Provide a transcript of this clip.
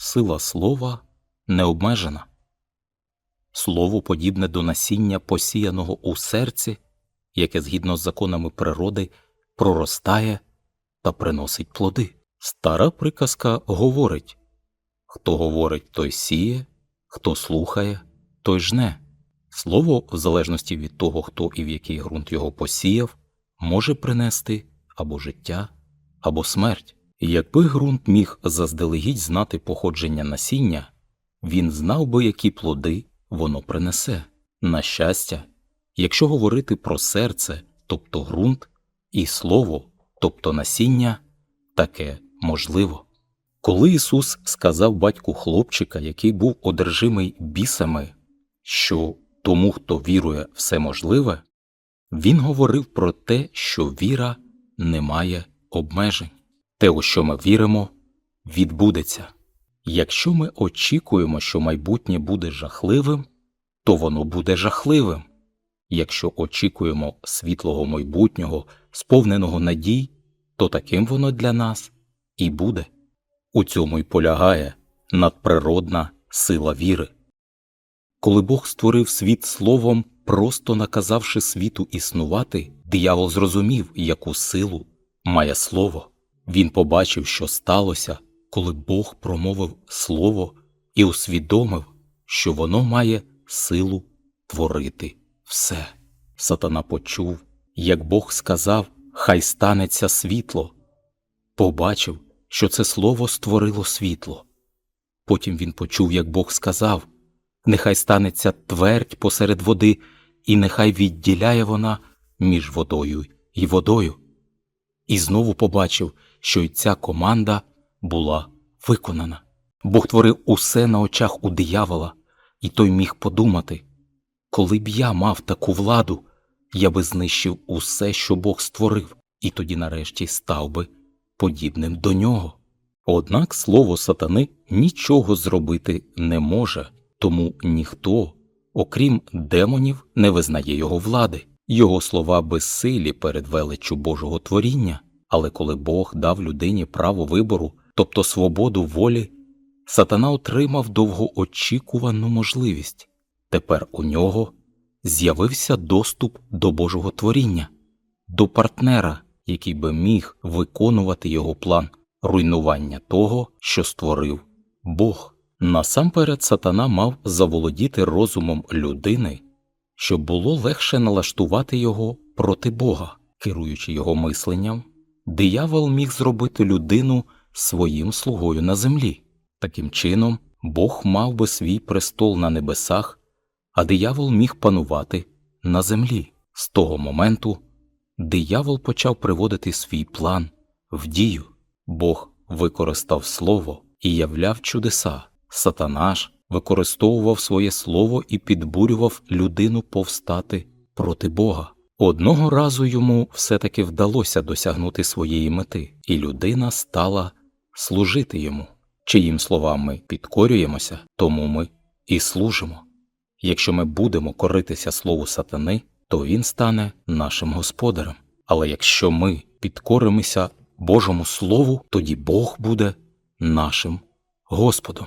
сила слова не обмежена. Слово подібне до насіння, посіяного у серці, яке згідно з законами природи проростає та приносить плоди. Стара приказка говорить хто говорить, той сіє, хто слухає, той жне. Слово, в залежності від того, хто і в який ґрунт його посіяв, може принести або життя, або смерть. Якби ґрунт міг заздалегідь знати походження насіння, він знав би, які плоди воно принесе. На щастя, якщо говорити про серце, тобто ґрунт, і слово, тобто насіння, таке можливо. Коли Ісус сказав батьку хлопчика, який був одержимий бісами, що тому, хто вірує, все можливе, він говорив про те, що віра не має обмежень. Те, у що ми віримо, відбудеться. Якщо ми очікуємо, що майбутнє буде жахливим, то воно буде жахливим. Якщо очікуємо світлого майбутнього, сповненого надій, то таким воно для нас і буде. У цьому й полягає надприродна сила віри. Коли Бог створив світ словом, просто наказавши світу існувати, диявол зрозумів, яку силу має слово. Він побачив, що сталося, коли Бог промовив слово і усвідомив, що воно має силу творити все. Сатана почув, як Бог сказав, хай станеться світло. Побачив, що це слово створило світло. Потім він почув, як Бог сказав Нехай станеться твердь посеред води, і нехай відділяє вона між водою і водою. І знову побачив, що й ця команда була виконана. Бог творив усе на очах у диявола, і той міг подумати коли б я мав таку владу, я би знищив усе, що Бог створив, і тоді нарешті став би подібним до нього. Однак слово сатани нічого зробити не може, тому ніхто, окрім демонів, не визнає його влади. Його слова безсилі перед величчю Божого творіння, але коли Бог дав людині право вибору, тобто свободу волі, сатана отримав довгоочікувану можливість. Тепер у нього з'явився доступ до Божого творіння, до партнера, який би міг виконувати його план руйнування того, що створив Бог. Насамперед сатана мав заволодіти розумом людини, щоб було легше налаштувати його проти Бога, керуючи його мисленням, диявол міг зробити людину своїм слугою на землі. Таким чином, Бог мав би свій престол на небесах, а диявол міг панувати на землі. З того моменту диявол почав приводити свій план в дію. Бог використав слово і являв чудеса. Сатана ж використовував своє слово і підбурював людину повстати проти Бога. Одного разу йому все-таки вдалося досягнути своєї мети, і людина стала служити йому. Чиїм словам ми підкорюємося, тому ми і служимо. Якщо ми будемо коритися слову сатани, то він стане нашим господарем. Але якщо ми підкоримося Божому Слову, тоді Бог буде нашим Господом.